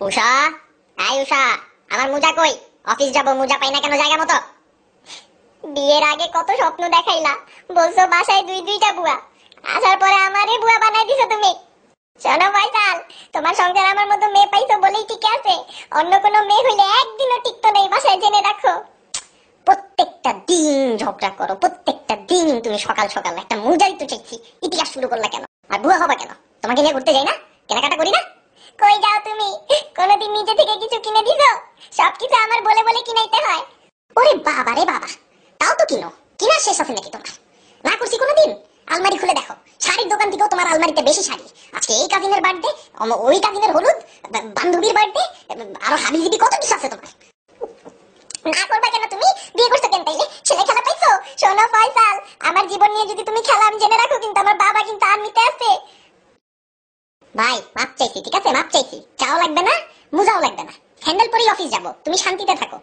উষা উষা, আমার মোজা কই? অফিস যাব, মোজা পাই না কেন জায়গা মতো? বিয়ের আগে কত স্বপ্ন দেখাইলা। বলছো বাসায় দুই দুইটা বুয়া। আসার পরে আমারে বুয়া বানাই দিছো তুমি। শোনো তোমার সংসার আমার মতো মেয়ে পাইছো বলেই আছে। অন্য কোনো মেয়ে হইলে একদিনও নেই, বাসায় জেনে রাখো। প্রত্যেকটা দিন ঝগড়া করো, প্রত্যেকটা দিন তুমি সকাল সকাল একটা মুজাই তো ইতিহাস শুরু করলা কেন? আর বুয়া হবা কেন? তোমাকে নিয়ে ঘুরতে যাই না? কেনাকাটা করি না কই যাও তুমি কোনোদিন নিজে থেকে কিছু কিনে দিছো সবকিছু আমার বলে বলে কিনাইতে হয়। ওরে বাবা রে বাবা, তাও তো কিনো? কিনার শেষ আছে নাকি তোমার? না করছি কোনোদিন? আলমারি খুলে দেখো। শাড়ির দোকান থেকেও তোমার আলমারিতে বেশি শাড়ি। আজকে এই কাজিনের বার্থডে ওই কাজিনের হলুদ বান্ধবীর বার্থডে আরও হাবিজিবি কত কিছু আছে তোমার। না করবা কেন তুমি? বিয়ে করছ কেন তাইলে? ছেলে খেলা পাইছো? শোনো ফয়সাল, আমার জীবন নিয়ে যদি তুমি খেলা, আমি জেনে রাখো কিন্তু আমার বাবা কিন্তু আর্মিতে আছে। ভাই, মাপ চাইছি, ঠিক আছে? মাপ চাইছি। চাও লাগবে না? মুজাও লাগবে না। হ্যান্ডেল পরেই অফিস যাব। তুমি শান্তিতে থাকো।